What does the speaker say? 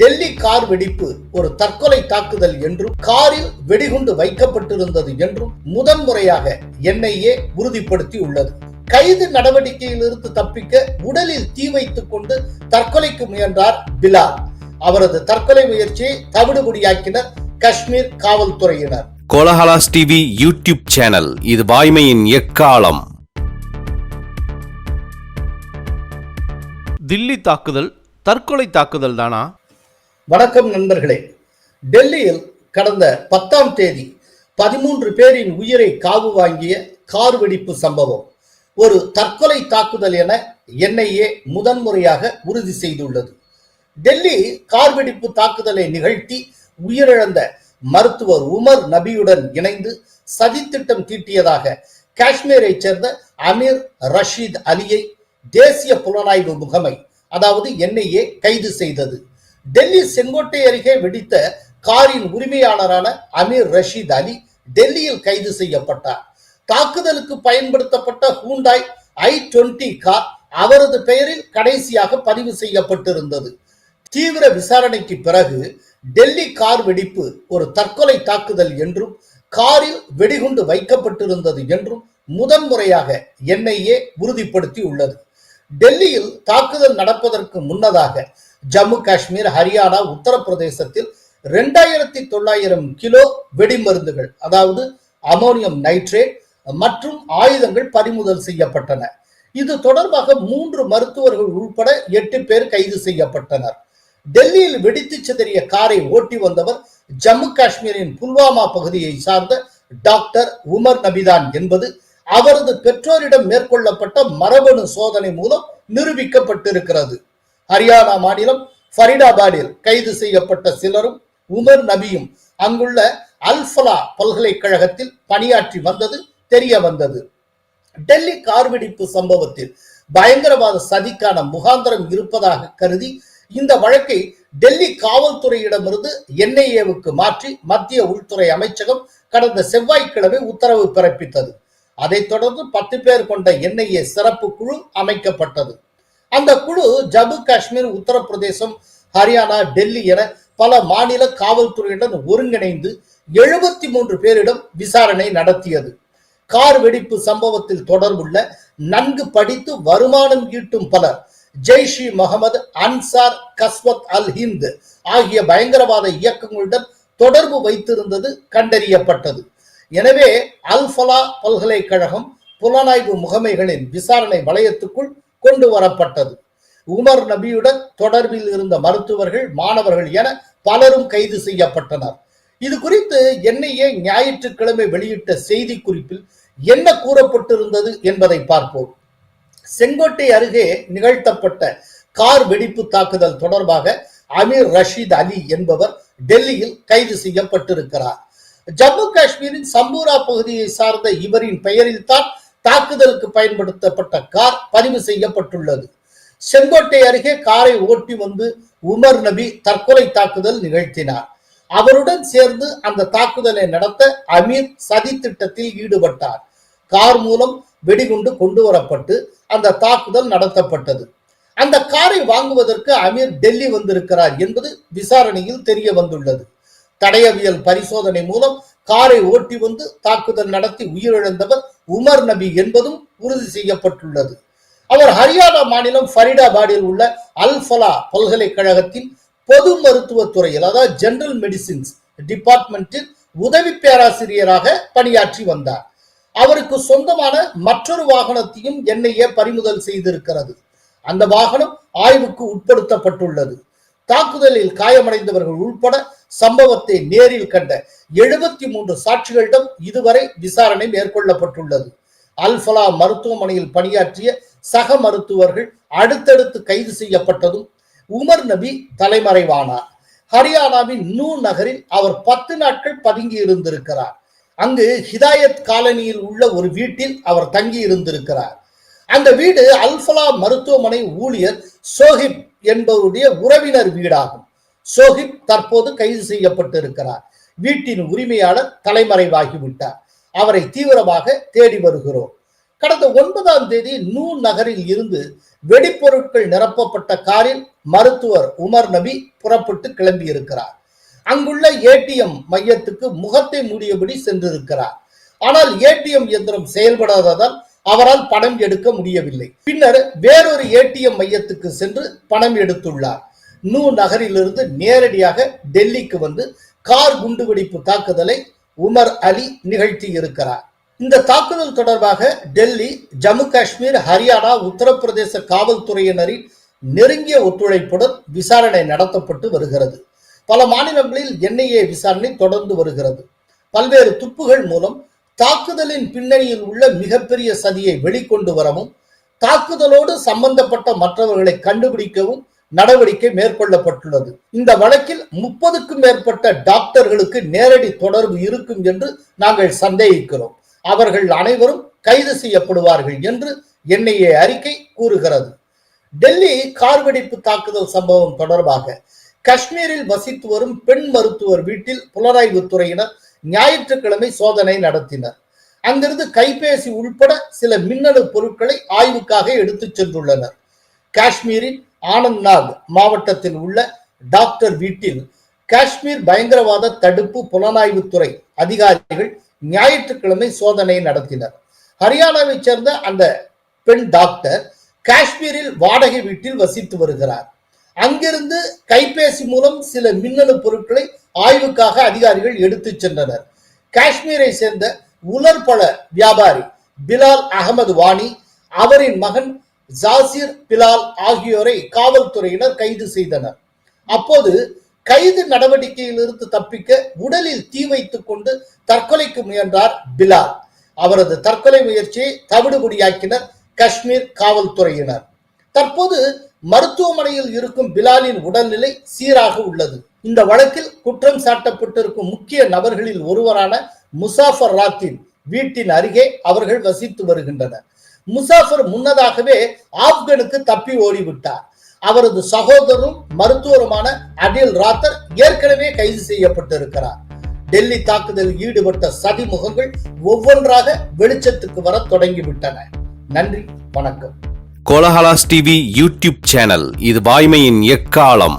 Delhi car வெடிப்பு ஒரு தற்கொலை தாக்குதல் என்றும் காரில் வெடிகுண்டு வைக்கப்பட்டிருந்தது என்றும் முதன்முறையாக என்ஐஏ உறுதிப்படுத்தி உள்ளது கைது நடவடிக்கையிலிருந்து தப்பிக்க உடலில் தீ வைத்துக் கொண்டு தற்கொலைக்கு முயன்றார் பிலால். அவரது தற்கொலை முயற்சியை தவிடுபடியாக்கினர் காஷ்மீர் காவல்துறையினர். கோலஹலாஸ் டிவி யூடியூப் சேனல் இது வாய்மையின் எக்காலம். தில்லி தாக்குதல் தற்கொலை தாக்குதல் தானா வணக்கம் நண்பர்களே. டெல்லியில் கடந்த பத்தாம் தேதி பதிமூன்று பேரின் உயிரை காவு வாங்கிய கார் வெடிப்பு சம்பவம் ஒரு தற்கொலை தாக்குதல் என என்ஐஏ முதன்முறையாக உறுதி செய்துள்ளது. டெல்லி கார் வெடிப்பு தாக்குதலை நிகழ்த்தி உயிரிழந்த மருத்துவர் உமர் நபியுடன் இணைந்து சதித்திட்டம் தீட்டியதாக காஷ்மீரைச் சேர்ந்த அமீர் ரஷீத் அலியை தேசிய புலனாய்வு முகமை அதாவது என்ஐஏ கைது செய்தது. டெல்லி செங்கோட்டை அருகே வெடித்த காரின் உரிமையாளரான அமீர் ரஷீத் அலி டெல்லியில் கைது செய்யப்பட்டார். தாக்குதலுக்கு பயன்படுத்தப்பட்ட ஹூண்டாய் ஐ டுவெண்டி கார் அவரது பெயரில் கடைசியாக பதிவு செய்யப்பட்டிருந்தது. தீவிர விசாரணைக்கு பிறகு டெல்லி கார் வெடிப்பு ஒரு தற்கொலை தாக்குதல் என்றும் காரில் வெடிகுண்டு வைக்கப்பட்டிருந்தது என்றும் முதன்முறையாக என்ஐஏ உறுதிப்படுத்தி உள்ளது டெல்லியில் தாக்குதல் நடப்பதற்கு முன்னதாக ஜம்மு காஷ்மீர் ஹரியானா உத்தரப்பிரதேசத்தில் ரெண்டாயிரத்தி தொள்ளாயிரம் கிலோ வெடிமருந்துகள் அதாவது அமோனியம் நைட்ரேட் மற்றும் ஆயுதங்கள் பறிமுதல் செய்யப்பட்டன. இது தொடர்பாக மூன்று மருத்துவர்கள் உள்பட எட்டு பேர் கைது செய்யப்பட்டனர். டெல்லியில் வெடித்து சிதறிய காரை ஓட்டி வந்தவர் ஜம்மு காஷ்மீரின் புல்வாமா பகுதியை சார்ந்த டாக்டர் உமர் நபிதான் என்பது அவரது பெற்றோரிடம் மேற்கொள்ளப்பட்ட மரபணு சோதனை மூலம் நிரூபிக்கப்பட்டிருக்கிறது. ஹரியானா மாநிலம் ஃபரிடாபாடில் கைது செய்யப்பட்ட சிலரும் உமர் நபியும் அங்குள்ள அல்ஃபலா பல்கலைக்கழகத்தில் பணியாற்றி வந்தது தெரிய வந்தது. டெல்லி கார் வெடிப்பு சம்பவத்தில் பயங்கரவாத சதிக்கான முகாந்திரம் இருப்பதாக கருதி இந்த வழக்கை டெல்லி காவல்துறையிடமிருந்து என்ஐஏவுக்கு மாற்றி மத்திய உள்துறை அமைச்சகம் கடந்த செவ்வாய்க்கிழமை உத்தரவு பிறப்பித்தது. அதைத் தொடர்ந்து பத்து பேர் கொண்ட என்ஐஏ சிறப்பு குழு அமைக்கப்பட்டது. அந்த குழு ஜம்மு காஷ்மீர் உத்தரப்பிரதேசம் ஹரியானா டெல்லி என பல மாநில காவல்துறையுடன் ஒருங்கிணைந்து எழுபத்தி மூன்று பேரிடம் விசாரணை நடத்தியது. கார் வெடிப்பு சம்பவத்தில் தொடர்புள்ள நன்கு படித்து வருமானம் ஈட்டும் பலர் ஜெய்ஷ் இ முகமது அன்சார் கஸ்வத் அல் ஹிந்த் ஆகிய பயங்கரவாத இயக்கங்களுடன் தொடர்பு வைத்திருந்தது கண்டறியப்பட்டது. எனவே அல்ஃபலா பல்கலைக்கழகம் புலனாய்வு முகமைகளின் விசாரணை வளையத்துக்குள் கொண்டு வரப்பட்டது. உமர் நபியுடன் தொடர்பில் இருந்த மருத்துவர்கள் மாணவர்கள் என பலரும் கைது செய்யப்பட்டனர். இது குறித்து என்னையே ஞாயிற்றுக்கிழமை வெளியிட்ட செய்தி குறிப்பில் என்ன கூறப்பட்டிருந்தது என்பதை பார்ப்போம். செங்கோட்டை அருகே நிகழ்த்தப்பட்ட கார் வெடிப்பு தாக்குதல் தொடர்பாக அமீர் ரஷீத் அலி என்பவர் டெல்லியில் கைது செய்யப்பட்டிருக்கிறார். ஜம்மு காஷ்மீரின் சம்பூரா பகுதியை சார்ந்த இவரின் பெயரில் தான் தாக்குதலுக்கு பயன்படுத்தப்பட்ட கார் பதிவு செய்யப்பட்டுள்ளது. செங்கோட்டை அருகே காரை ஓட்டி வந்து உமர் நபி தற்கொலை தாக்குதல் நிகழ்த்தினார். அவருடன் சேர்ந்து அந்த தாக்குதலை நடத்த அமீர் சதி திட்டத்தில் ஈடுபட்டார். கார் மூலம் வெடிகுண்டு கொண்டு வரப்பட்டு அந்த தாக்குதல் நடத்தப்பட்டது. அந்த காரை வாங்குவதற்கு அமீர் டெல்லி வந்திருக்கிறார் என்பது விசாரணையில் தெரிய வந்துள்ளது. தடயவியல் பரிசோதனை மூலம் காரை ஓட்டி வந்து தாக்குதல் நடத்தி உயிரிழந்தவர் உமர் நபி என்பதும் உறுதி செய்யப்பட்டுள்ளது. அவர் ஹரியானா மாநிலம் ஃபரிடாபாடில் உள்ள அல்ஃபலா பல்கலைக்கழகத்தின் பொது மருத்துவத்துறையில் அதாவது ஜெனரல் மெடிசின்ஸ் டிபார்ட்மெண்டில் உதவி பேராசிரியராக பணியாற்றி வந்தார். அவருக்கு சொந்தமான மற்றொரு வாகனத்தையும் என்ஐஏ பறிமுதல் செய்திருக்கிறது. அந்த வாகனம் ஆய்வுக்கு உட்படுத்தப்பட்டுள்ளது. தாக்குதலில் காயமடைந்தவர்கள் உள்பட சம்பவத்தை நேரில் கண்ட எழுபத்தி மூன்று சாட்சிகளிடம் இதுவரை விசாரணை மேற்கொள்ளப்பட்டுள்ளது. அல்ஃபலா மருத்துவமனையில் பணியாற்றிய சக மருத்துவர்கள் அடுத்தடுத்து கைது செய்யப்பட்டதும் உமர் நபி தலைமறைவானார். ஹரியானாவின் நூ நகரில் அவர் பத்து நாட்கள் பதுங்கி இருந்திருக்கிறார் அங்கு ஹிதாயத் காலனியில் உள்ள ஒரு வீட்டில் அவர் தங்கி இருந்திருக்கிறார் அந்த வீடு அல்ஃபலா மருத்துவமனை ஊழியர் சோஹிப் என்பவருடைய உறவினர் வீடாகும். சோஹிப் தற்போது கைது செய்யப்பட்டிருக்கிறார். வீட்டின் உரிமையாளர் தலைமறைவாகிவிட்டார். அவரை தீவிரமாக தேடி வருகிறோம். கடந்த ஒன்பதாம் தேதி நூ நகரில் இருந்து வெடிப்பொருட்கள் நிரப்பப்பட்ட காரில் மருத்துவர் உமர் நபி புறப்பட்டு கிளம்பியிருக்கிறார். அங்குள்ள ஏடிஎம் மையத்துக்கு முகத்தை மூடியபடி சென்றிருக்கிறார். ஆனால் ஏடிஎம் இயந்திரம் செயல்படாததால் அவரால் பணம் எடுக்க முடியவில்லை. பின்னர் வேறொரு ஏடிஎம் மையத்துக்கு சென்று பணம் எடுத்துள்ளார். நூ நகரிலிருந்து நேரடியாக டெல்லிக்கு வந்து கார் குண்டுவெடிப்பு தாக்குதலை உமர் அலி நிகழ்த்தி இருக்கிறார் இந்த தாக்குதல் தொடர்பாக டெல்லி ஜம்மு காஷ்மீர் ஹரியானா உத்தரப்பிரதேச காவல்துறையினரின் நெருங்கிய ஒத்துழைப்புடன் விசாரணை நடத்தப்பட்டு வருகிறது. பல மாநிலங்களில் என்ஐஏ விசாரணை தொடர்ந்து வருகிறது. பல்வேறு துப்புகள் மூலம் தாக்குதலின் பின்னணியில் உள்ள மிகப்பெரிய சதியை வெளிக்கொண்டு வரவும் தாக்குதலோடு சம்பந்தப்பட்ட மற்றவர்களை கண்டுபிடிக்கவும் நடவடிக்கை மேற்கொள்ளப்பட்டுள்ளது. இந்த வழக்கில் முப்பதுக்கும் மேற்பட்ட டாக்டர்களுக்கு நேரடி தொடர்பு இருக்கும் என்று நாங்கள் சந்தேகிக்கிறோம். அவர்கள் அனைவரும் கைது செய்யப்படுவார்கள் என்று என்ஐஏ அறிக்கை கூறுகிறது. டெல்லி கார் வெடிப்பு தாக்குதல் சம்பவம் தொடர்பாக காஷ்மீரில் வசித்து வரும் பெண் மருத்துவர் வீட்டில் புலனாய்வு துறையினர் ஞாயிற்றுக்கிழமை சோதனை நடத்தினர். அங்கிருந்து கைபேசி உள்பட சில மின்னணு பொருட்களை ஆய்வுக்காக எடுத்துச் சென்றுள்ளனர். காஷ்மீரின் ஆனந்த்நாக் மாவட்டத்தில் உள்ள டாக்டர் வீட்டில் காஷ்மீர் பயங்கரவாத தடுப்பு புலனாய்வுத்துறை அதிகாரிகள் ஞாயிற்றுக்கிழமை சோதனை நடத்தினர். ஹரியானாவைச் சேர்ந்த அந்த பெண் டாக்டர் காஷ்மீரில் வாடகை வீட்டில் வசித்து வருகிறார். அங்கிருந்து கைபேசி மூலம் சில மின்னணு பொருட்களை ஆய்வுக்காக அதிகாரிகள் எடுத்துச் சென்றனர். காஷ்மீரை சேர்ந்த உலர்பழ வியாபாரி பிலால் அகமது வாணி அவரின் மகன் ஜாசிர் பிலால் ஆகியோரை காவல்துறையினர் கைது செய்தனர். அப்போது கைது நடவடிக்கையிலிருந்து தப்பிக்க உடலில் தீ வைத்துக் கொண்டு தற்கொலைக்கு முயன்றார் பிலால். அவரது தற்கொலை முயற்சியை தவிடுபடியாக்கினர் காஷ்மீர் காவல்துறையினர். தற்போது மருத்துவமனையில் இருக்கும் பிலாலின் உடல்நிலை சீராக உள்ளது. இந்த வழக்கில் குற்றம் சாட்டப்பட்டிருக்கும் முக்கிய நபர்களில் ஒருவரான முசாஃபர் ராத்தின் வீட்டின் அருகே அவர்கள் வசித்து வருகின்றனர். முசாஃபர் முன்னதாகவே ஆப்கனுக்கு தப்பி ஓடிவிட்டார். அவரது சகோதரரும் மருத்துவருமான அடில் ராத்தர் ஏற்கனவே கைது செய்யப்பட்டிருக்கிறார். டெல்லி தாக்குதலில் ஈடுபட்ட சதி முகங்கள் ஒவ்வொன்றாக வெளிச்சத்துக்கு வர தொடங்கிவிட்டன. நன்றி வணக்கம். கோலஹலாஸ் டிவி யூடியூப் சேனல் இது வாய்மையின் எக்காலம்.